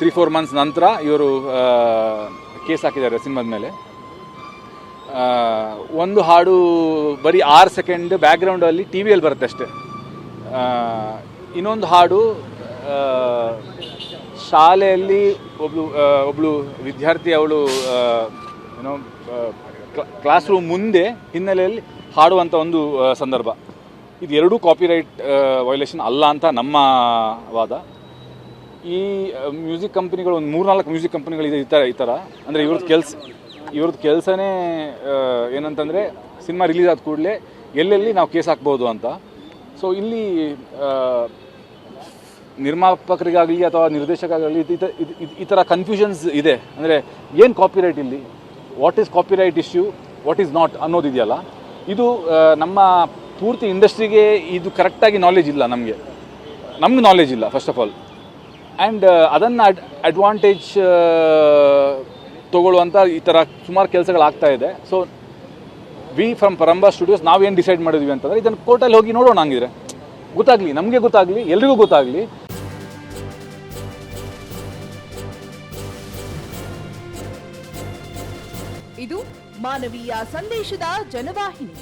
Three four months ನಂತರ ಇವರು case ಹಾಕಿದ್ದಾರೆ ಸಿನಿಮಾದ ಮೇಲೆ. ಒಂದು ಹಾಡು ಬರೀ ಆರು ಸೆಕೆಂಡ್ ಬ್ಯಾಕ್ಗ್ರೌಂಡಲ್ಲಿ ಟಿ ವಿಯಲ್ಲಿ ಬರುತ್ತೆ ಅಷ್ಟೇ. ಇನ್ನೊಂದು ಹಾಡು ಶಾಲೆಯಲ್ಲಿ ಒಬ್ಳು ಒಬ್ಬಳು ವಿದ್ಯಾರ್ಥಿ ಅವಳು ಏನೋ ಕ್ಲಾಸ್ ರೂಮ್ ಮುಂದೆ ಹಿನ್ನೆಲೆಯಲ್ಲಿ ಹಾಡುವಂಥ ಒಂದು ಸಂದರ್ಭ. ಇದು ಎರಡೂ ಕಾಪಿರೈಟ್ ವೈಲೇಷನ್ ಅಲ್ಲ ಅಂತ ನಮ್ಮ ವಾದ. ಈ ಮ್ಯೂಸಿಕ್ ಕಂಪ್ನಿಗಳು ಒಂದು ಮೂರ್ನಾಲ್ಕು ಮ್ಯೂಸಿಕ್ ಕಂಪ್ನಿಗಳಿದೆ ಈ ಥರ ಈ ಥರ ಅಂದರೆ ಇವ್ರದ್ದು ಕೆಲಸ ಇವ್ರದ್ದು ಕೆಲಸನೇ ಏನಂತಂದರೆ ಸಿನಿಮಾ ರಿಲೀಸ್ ಆದ ಕೂಡಲೇ ಎಲ್ಲೆಲ್ಲಿ ನಾವು ಕೇಸ್ ಹಾಕ್ಬೋದು ಅಂತ. ಸೊ ಇಲ್ಲಿ ನಿರ್ಮಾಪಕರಿಗಾಗಲಿ ಅಥವಾ ನಿರ್ದೇಶಕರಾಗಲಿ ಈ ಥರ ಕನ್ಫ್ಯೂಷನ್ಸ್ ಇದೆ. ಅಂದರೆ ಏನು ಕಾಪಿರೈಟ್ ಇಲ್ಲಿ? What is copyright issue what is not ಅನ್ನೋದಿದೆಯಲ್ಲ. ಇದು ನಮ್ಮ ಪೂರ್ತಿ ಇಂಡಸ್ಟ್ರಿಗೆ ಇದು ಕರೆಕ್ಟಾಗಿ ನಾಲೆಜ್ ಇಲ್ಲ ನಮಗೆ. ನಮ್ಗೆ ನಾಲೆಜ್ ಇಲ್ಲ ಫಸ್ಟ್ ಆಫ್ ಆಲ್ ಆ್ಯಂಡ್ ಅದನ್ನು ಅಡ್ ಅಡ್ವಾಂಟೇಜ್ ತೊಗೊಳ್ಳುವಂಥ ಈ ಥರ ಸುಮಾರು ಕೆಲಸಗಳಾಗ್ತಾ ಇದೆ. So we from Paramba studios ನಾವೇನು ಡಿಸೈಡ್ ಮಾಡಿದ್ವಿ ಅಂತಂದರೆ ಇದನ್ನು ಕೋರ್ಟಲ್ಲಿ ಹೋಗಿ ನೋಡೋಣ ಹಂಗಿದ್ರೆ. ಗೊತ್ತಾಗಲಿ, ನಮಗೆ ಗೊತ್ತಾಗಲಿ, ಎಲ್ರಿಗೂ ಗೊತ್ತಾಗಲಿ. ಇದು ಮಾನವೀಯ ಸಂದೇಶದ ಜನವಾಹಿನಿ.